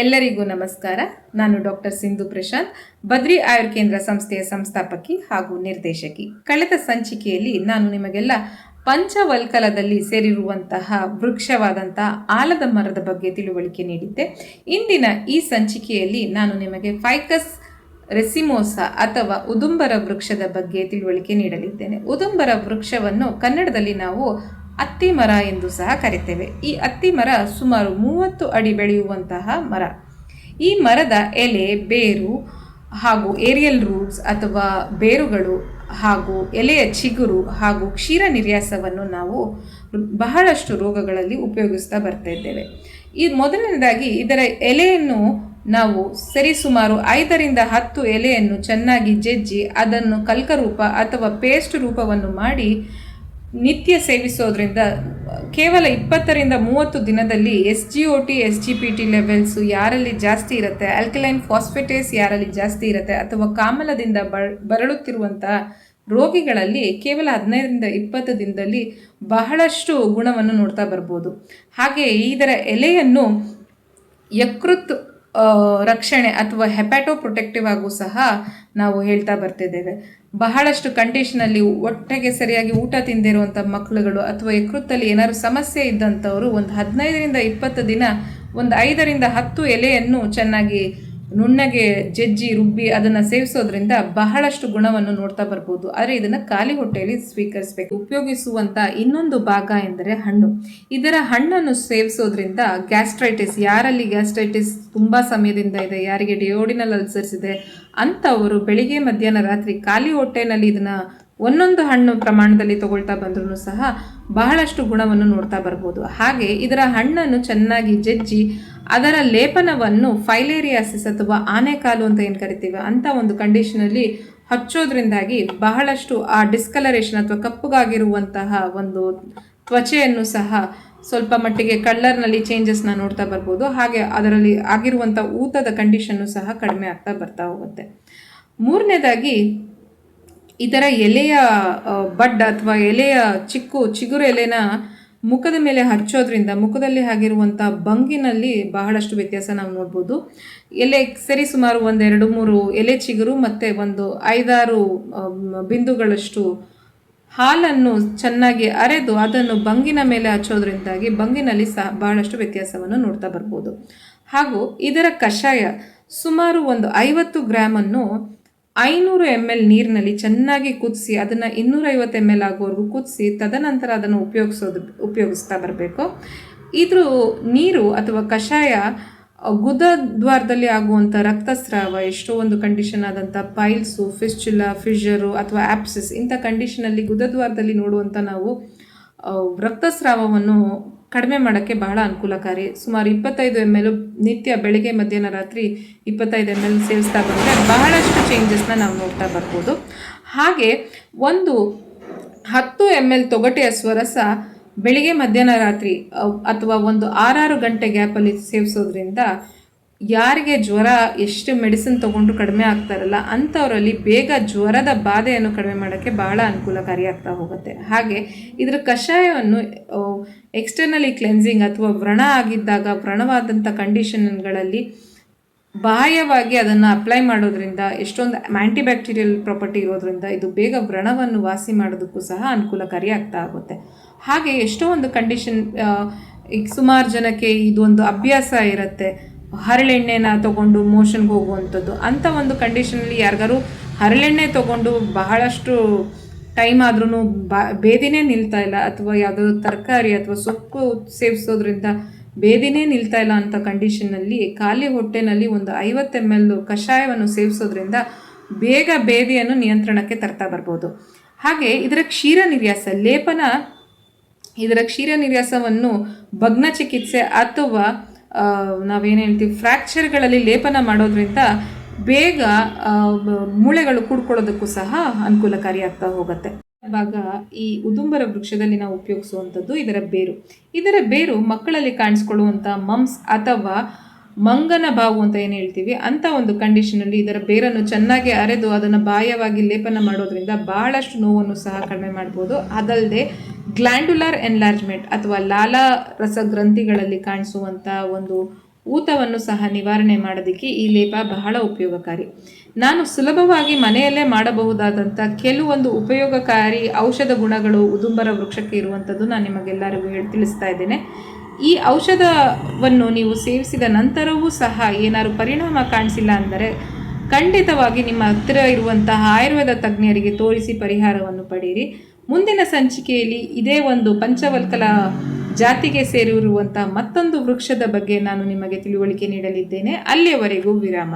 ಎಲ್ಲರಿಗೂ ನಮಸ್ಕಾರ. ನಾನು ಡಾಕ್ಟರ್ ಸಿಂಧು ಪ್ರಶಾಂತ್, ಬದ್ರಿ ಆಯುರ್ ಕೇಂದ್ರ ಸಂಸ್ಥೆಯ ಸಂಸ್ಥಾಪಕಿ ಹಾಗೂ ನಿರ್ದೇಶಕಿ. ಕಳೆದ ಸಂಚಿಕೆಯಲ್ಲಿ ನಾನು ನಿಮಗೆಲ್ಲ ಪಂಚವಲ್ಕಲದಲ್ಲಿ ಸೇರಿರುವಂತಹ ವೃಕ್ಷವಾದಂತಹ ಆಲದ ಮರದ ಬಗ್ಗೆ ತಿಳುವಳಿಕೆ ನೀಡಿದ್ದೆ. ಇಂದಿನ ಈ ಸಂಚಿಕೆಯಲ್ಲಿ ನಾನು ನಿಮಗೆ ಫೈಕಸ್ ರೆಸಿಮೋಸ ಅಥವಾ ಉದುಂಬರ ವೃಕ್ಷದ ಬಗ್ಗೆ ತಿಳುವಳಿಕೆ ನೀಡಲಿದ್ದೇನೆ. ಉದುಂಬರ ವೃಕ್ಷವನ್ನು ಕನ್ನಡದಲ್ಲಿ ನಾವು ಅತ್ತಿ ಮರ ಎಂದು ಸಹ ಕರಿತೇವೆ. ಈ ಅತ್ತಿ ಮರ ಸುಮಾರು ಮೂವತ್ತು ಅಡಿ ಬೆಳೆಯುವಂತಹ ಮರ. ಈ ಮರದ ಎಲೆ, ಬೇರು ಹಾಗೂ ಏರಿಯಲ್ ರೂಟ್ಸ್ ಅಥವಾ ಬೇರುಗಳು ಹಾಗೂ ಎಲೆಯ ಚಿಗುರು ಹಾಗೂ ಕ್ಷೀರ ನಿರ್ಯಾಸವನ್ನು ನಾವು ಬಹಳಷ್ಟು ರೋಗಗಳಲ್ಲಿ ಉಪಯೋಗಿಸ್ತಾ ಬರ್ತಾ ಇದ್ದೇವೆ. ಈ ಮೊದಲನೇದಾಗಿ ಇದರ ಎಲೆಯನ್ನು ನಾವು ಸರಿಸುಮಾರು ಐದರಿಂದ ಹತ್ತು ಎಲೆಯನ್ನು ಚೆನ್ನಾಗಿ ಜಜ್ಜಿ ಅದನ್ನು ಕಲ್ಕರೂಪ ಅಥವಾ ಪೇಸ್ಟ್ ರೂಪವನ್ನು ಮಾಡಿ ನಿತ್ಯ ಸೇವಿಸೋದ್ರಿಂದ, ಕೇವಲ ಇಪ್ಪತ್ತರಿಂದ ಮೂವತ್ತು ದಿನದಲ್ಲಿ S G O T, S G P T levels ಯಾರಲ್ಲಿ ಜಾಸ್ತಿ ಇರುತ್ತೆ? ಆಲ್ಕಲೈನ್ ಫಾಸ್ಫೆಟೇಸ್ ಯಾರಲ್ಲಿ ಜಾಸ್ತಿ ಇರುತ್ತೆ? ಅಥವಾ ಕಾಮಲದಿಂದ ಬರಳುತ್ತಿರುವಂತಹ ರೋಗಿಗಳಲ್ಲಿ ಕೇವಲ ಹದಿನೈದರಿಂದ ಇಪ್ಪತ್ತು ದಿನದಲ್ಲಿ ಬಹಳಷ್ಟು ಗುಣವನ್ನು ನೋಡ್ತಾ ಬರ್ಬೋದು. ಹಾಗೆ ಇದರ ಎಲೆಯನ್ನು ಯಕೃತ್ ರಕ್ಷಣೆ ಅಥವಾ ಹೆಪ್ಯಾಟೋ ಪ್ರೊಟೆಕ್ಟಿವ್ ಆಗೂ ಸಹ ನಾವು ಹೇಳ್ತಾ ಬರ್ತಿದ್ದೇವೆ. ಬಹಳಷ್ಟು ಕಂಡೀಷನಲ್ಲಿ ಒಟ್ಟಿಗೆ ಸರಿಯಾಗಿ ಊಟ ತಿಂದಿರುವಂಥ ಮಕ್ಕಳುಗಳು ಅಥವಾ ಯಕೃತ್ತಲ್ಲಿ ಏನಾದರೂ ಸಮಸ್ಯೆ ಇದ್ದಂಥವರು ಒಂದು ಹದಿನೈದರಿಂದ ಇಪ್ಪತ್ತು ದಿನ ಒಂದು ಐದರಿಂದ ಹತ್ತು ಎಲೆಯನ್ನು ಚೆನ್ನಾಗಿ ನುಣ್ಣಗೆ ಜಜ್ಜಿ ರುಬ್ಬಿ ಅದನ್ನು ಸೇವಿಸೋದ್ರಿಂದ ಬಹಳಷ್ಟು ಗುಣವನ್ನು ನೋಡ್ತಾ ಬರ್ಬೋದು. ಆದರೆ ಇದನ್ನು ಖಾಲಿ ಹೊಟ್ಟೆಯಲ್ಲಿ ಸ್ವೀಕರಿಸಬೇಕು. ಉಪಯೋಗಿಸುವಂಥ ಇನ್ನೊಂದು ಭಾಗ ಎಂದರೆ ಹಣ್ಣು. ಇದರ ಹಣ್ಣನ್ನು ಸೇವಿಸೋದ್ರಿಂದ ಗ್ಯಾಸ್ಟ್ರೈಟಿಸ್, ಯಾರಲ್ಲಿ ಗ್ಯಾಸ್ಟ್ರೈಟಿಸ್ ತುಂಬ ಸಮಯದಿಂದ ಇದೆ, ಯಾರಿಗೆ ಡಿಯೋಡಿನಲ್ ಅಲ್ಸರ್ಸ್ ಇದೆ, ಅಂಥವರು ಬೆಳಿಗ್ಗೆ, ಮಧ್ಯಾಹ್ನ, ರಾತ್ರಿ ಖಾಲಿ ಹೊಟ್ಟೆನಲ್ಲಿ ಇದನ್ನು ಒಂದೊಂದು ಹಣ್ಣು ಪ್ರಮಾಣದಲ್ಲಿ ತಗೊಳ್ತಾ ಬಂದ್ರೂ ಸಹ ಬಹಳಷ್ಟು ಗುಣವನ್ನು ನೋಡ್ತಾ ಬರ್ಬೋದು. ಹಾಗೆ ಇದರ ಹಣ್ಣನ್ನು ಚೆನ್ನಾಗಿ ಜಜ್ಜಿ ಅದರ ಲೇಪನವನ್ನು ಫೈಲೇರಿಯಾಸಿಸ್ ಅಥವಾ ಆನೆಕಾಲು ಅಂತ ಏನು ಕರಿತೀವಿ ಅಂತ ಒಂದು ಕಂಡೀಷನಲ್ಲಿ ಹಚ್ಚೋದ್ರಿಂದಾಗಿ ಬಹಳಷ್ಟು ಆ ಡಿಸ್ಕಲರೇಷನ್ ಅಥವಾ ಕಪ್ಪುಗಾಗಿರುವಂತಹ ಒಂದು ತ್ವಚೆಯನ್ನು ಸಹ ಸ್ವಲ್ಪ ಮಟ್ಟಿಗೆ ಕಲ್ಲರ್ನಲ್ಲಿ ಚೇಂಜಸ್ನ ನೋಡ್ತಾ ಬರ್ಬೋದು. ಹಾಗೆ ಅದರಲ್ಲಿ ಆಗಿರುವಂಥ ಊತದ ಕಂಡೀಷನ್ನು ಸಹ ಕಡಿಮೆ ಆಗ್ತಾ ಬರ್ತಾ ಹೋಗುತ್ತೆ. ಮೂರನೇದಾಗಿ ಇದರ ಎಲೆಯ ಬಡ್ ಅಥವಾ ಎಲೆಯ ಚಿಕ್ಕು, ಚಿಗುರು ಎಲೆನ ಮುಖದ ಮೇಲೆ ಹಚ್ಚೋದ್ರಿಂದ ಮುಖದಲ್ಲಿ ಆಗಿರುವಂಥ ಬಂಗಿನಲ್ಲಿ ಬಹಳಷ್ಟು ವ್ಯತ್ಯಾಸ ನಾವು ನೋಡ್ಬೋದು. ಎಲೆ ಸರಿ ಸುಮಾರು ಒಂದೆರಡು ಮೂರು ಎಲೆ ಚಿಗುರು ಮತ್ತು ಒಂದು ಐದಾರು ಬಿಂದುಗಳಷ್ಟು ಹಾಲನ್ನು ಚೆನ್ನಾಗಿ ಅರೆದು ಅದನ್ನು ಬಂಗಿನ ಮೇಲೆ ಹಚ್ಚೋದ್ರಿಂದಾಗಿ ಬಂಗಿನಲ್ಲಿ ಸಹ ಬಹಳಷ್ಟು ವ್ಯತ್ಯಾಸವನ್ನು ನೋಡ್ತಾ ಬರ್ಬೋದು. ಹಾಗೂ ಇದರ ಕಷಾಯ ಸುಮಾರು ಒಂದು ಐವತ್ತು ಗ್ರಾಮನ್ನು ಐನೂರು ಎಂ ಎಲ್ ನೀರಿನಲ್ಲಿ ಚೆನ್ನಾಗಿ ಕುದಿಸಿ ಅದನ್ನು ಇನ್ನೂರೈವತ್ತು ಎಂ ಎಲ್ ಆಗೋವರೆಗೂ ಕುದಿಸಿ ತದನಂತರ ಅದನ್ನು ಉಪಯೋಗಿಸೋದು, ಉಪಯೋಗಿಸ್ತಾ ಬರಬೇಕು. ಇದ್ರ ನೀರು ಅಥವಾ ಕಷಾಯ ಗುದದ್ವಾರದಲ್ಲಿ ಆಗುವಂಥ ರಕ್ತಸ್ರಾವ, ಎಷ್ಟೋ ಒಂದು ಕಂಡೀಷನ್ ಆದಂಥ ಪೈಲ್ಸು ಫಿಸ್ಚುಲ ಫಿಶರು ಅಥವಾ ಆಪ್ಸಿಸ್ ಇಂಥ ಕಂಡೀಷನಲ್ಲಿ ಗುದದ್ವಾರದಲ್ಲಿ ನೋಡುವಂಥ ನಾವು ರಕ್ತಸ್ರಾವವನ್ನು ಕಡಿಮೆ ಮಾಡೋಕ್ಕೆ ಬಹಳ ಅನುಕೂಲಕಾರಿ. ಸುಮಾರು ಇಪ್ಪತ್ತೈದು ಎಂ ಎಲ್ ನಿತ್ಯ ಬೆಳಗ್ಗೆ, ಮಧ್ಯಾಹ್ನ, ರಾತ್ರಿ ಇಪ್ಪತ್ತೈದು ಎಂ ಎಲ್ ಸೇವಿಸ್ತಾ ಬಂದರೆ ಬಹಳಷ್ಟು ಚೇಂಜಸ್ನ ನಾವು ನೋಡ್ತಾ ಬರ್ಬೋದು. ಹಾಗೆ ಒಂದು ಹತ್ತು ಎಂ ಎಲ್ ತೊಗಟೆಯ ಸ್ವರಸ ಬೆಳಿಗ್ಗೆ, ಮಧ್ಯಾಹ್ನ, ರಾತ್ರಿ ಅಥವಾ ಒಂದು ಆರಾರು ಗಂಟೆ ಗ್ಯಾಪಲ್ಲಿ ಸೇವಿಸೋದ್ರಿಂದ ಯಾರಿಗೆ ಜ್ವರ, ಎಷ್ಟು ಮೆಡಿಸಿನ್ ತೊಗೊಂಡ್ರು ಕಡಿಮೆ ಆಗ್ತಾರಲ್ಲ ಅಂಥವರಲ್ಲಿ ಬೇಗ ಜ್ವರದ ಬಾಧೆಯನ್ನು ಕಡಿಮೆ ಮಾಡೋಕ್ಕೆ ಬಹಳ ಅನುಕೂಲಕಾರಿಯಾಗ್ತಾ ಹೋಗುತ್ತೆ. ಹಾಗೆ ಇದರ ಕಷಾಯವನ್ನು ಎಕ್ಸ್ಟರ್ನಲಿ ಕ್ಲೆನ್ಸಿಂಗ್ ಅಥವಾ ವ್ರಣ ಆಗಿದ್ದಾಗ ವ್ರಣವಾದಂಥ ಕಂಡೀಷನ್ಗಳಲ್ಲಿ ಬಾಹ್ಯವಾಗಿ ಅದನ್ನು ಅಪ್ಲೈ ಮಾಡೋದ್ರಿಂದ, ಎಷ್ಟೊಂದು ಆ್ಯಂಟಿಬ್ಯಾಕ್ಟೀರಿಯಲ್ ಪ್ರಾಪರ್ಟಿ ಇರೋದ್ರಿಂದ ಇದು ಬೇಗ ವ್ರಣವನ್ನು ವಾಸಿ ಮಾಡೋದಕ್ಕೂ ಸಹ ಅನುಕೂಲಕಾರಿ ಆಗ್ತಾ ಆಗುತ್ತೆ ಹಾಗೆ ಎಷ್ಟೋ ಒಂದು ಕಂಡೀಷನ್ ಈಗ ಸುಮಾರು ಜನಕ್ಕೆ ಇದೊಂದು ಅಭ್ಯಾಸ ಇರುತ್ತೆ. ಹರಳೆಣ್ಣೆನ ತೊಗೊಂಡು ಮೋಷನ್ಗೆ ಹೋಗುವಂಥದ್ದು, ಅಂಥ ಒಂದು ಕಂಡೀಷನಲ್ಲಿ ಯಾರಿಗಾರು ಹರಳೆಣ್ಣೆ ತೊಗೊಂಡು ಬಹಳಷ್ಟು ಟೈಮ್ ಆದ್ರೂ ಬಾ, ಬೇದಿನೇ ನಿಲ್ತಾ ಇಲ್ಲ. ಅಥವಾ ಯಾವುದೋ ತರಕಾರಿ ಅಥವಾ ಸೊಪ್ಪು ಸೇವಿಸೋದ್ರಿಂದ ಬೇದಿನೇ ನಿಲ್ತಾ ಇಲ್ಲ ಅಂತ ಕಂಡೀಷನ್ನಲ್ಲಿ ಖಾಲಿ ಹೊಟ್ಟೆನಲ್ಲಿ ಒಂದು ಐವತ್ತು ಎಂ ಎಲ್ ಕಷಾಯವನ್ನು ಸೇವಿಸೋದ್ರಿಂದ ಬೇಗ ಬೇದಿಯನ್ನು ನಿಯಂತ್ರಣಕ್ಕೆ ತರ್ತಾ ಬರ್ಬೋದು. ಹಾಗೆ ಇದರ ಕ್ಷೀರ ನಿರ್ಯಾಸ, ಲೇಪನ, ಇದರ ಕ್ಷೀರ ನಿರ್ಯಾಸವನ್ನು ಭಗ್ನ ಚಿಕಿತ್ಸೆ ಅಥವಾ ನಾವೇನು ಹೇಳ್ತೀವಿ ಫ್ರ್ಯಾಕ್ಚರ್ಗಳಲ್ಲಿ ಲೇಪನ ಮಾಡೋದ್ರಿಂದ ಬೇಗ ಮೂಳೆಗಳು ಕೂಡ್ಕೊಳ್ಳೋದಕ್ಕೂ ಸಹ ಅನುಕೂಲಕಾರಿ ಆಗ್ತಾ ಹೋಗುತ್ತೆ. ಭಾಗ ಈ ಉದುಂಬರ ವೃಕ್ಷದಲ್ಲಿ ನಾವು ಉಪಯೋಗಿಸುವಂಥದ್ದು ಇದರ ಬೇರು. ಇದರ ಬೇರು ಮಕ್ಕಳಲ್ಲಿ ಕಾಣಿಸ್ಕೊಳ್ಳುವಂಥ ಮಮ್ಸ್ ಅಥವಾ ಮಂಗನ ಬಾವು ಅಂತ ಏನು ಹೇಳ್ತೀವಿ, ಅಂಥ ಒಂದು ಕಂಡೀಷನಲ್ಲಿ ಇದರ ಬೇರನ್ನು ಚೆನ್ನಾಗಿ ಅರೆದು ಅದನ್ನು ಬಾಹ್ಯವಾಗಿ ಲೇಪನ ಮಾಡೋದ್ರಿಂದ ಬಹಳಷ್ಟು ನೋವನ್ನು ಸಹ ಕಡಿಮೆ ಮಾಡ್ಬೋದು. ಅದಲ್ಲದೆ ಗ್ಲ್ಯಾಂಡುಲರ್ ಎನ್ಲಾರ್ಜ್ಮೆಂಟ್ ಅಥವಾ ಲಾಲಾ ರಸ ಗ್ರಂಥಿಗಳಲ್ಲಿ ಕಾಣಿಸುವಂಥ ಒಂದು ಊತವನ್ನು ಸಹ ನಿವಾರಣೆ ಮಾಡೋದಕ್ಕೆ ಈ ಲೇಪ ಬಹಳ ಉಪಯೋಗಕಾರಿ. ನಾನು ಸುಲಭವಾಗಿ ಮನೆಯಲ್ಲೇ ಮಾಡಬಹುದಾದಂಥ ಕೆಲವೊಂದು ಉಪಯೋಗಕಾರಿ ಔಷಧ ಗುಣಗಳು ಉದುಂಬರ ವೃಕ್ಷಕ್ಕೆ ಇರುವಂಥದ್ದು ನಾನು ನಿಮಗೆಲ್ಲರಿಗೂ ಹೇಳಿ ತಿಳಿಸ್ತಾ ಇದ್ದೇನೆ. ಈ ಔಷಧವನ್ನು ನೀವು ಸೇವಿಸಿದ ನಂತರವೂ ಸಹ ಏನಾದರೂ ಪರಿಣಾಮ ಕಾಣಿಸಿಲ್ಲ ಅಂದರೆ ಖಂಡಿತವಾಗಿ ನಿಮ್ಮ ಹತ್ತಿರ ಇರುವಂತಹ ಆಯುರ್ವೇದ ತಜ್ಞರಿಗೆ ತೋರಿಸಿ ಪರಿಹಾರವನ್ನು ಪಡೆಯಿರಿ. ಮುಂದಿನ ಸಂಚಿಕೆಯಲ್ಲಿ ಇದೇ ಒಂದು ಪಂಚವಲ್ಕಲ ಜಾತಿಗೆ ಸೇರಿರುವಂತಹ ಮತ್ತೊಂದು ವೃಕ್ಷದ ಬಗ್ಗೆ ನಾನು ನಿಮಗೆ ತಿಳುವಳಿಕೆ ನೀಡಲಿದ್ದೇನೆ. ಅಲ್ಲಿಯವರೆಗೂ ವಿರಾಮ.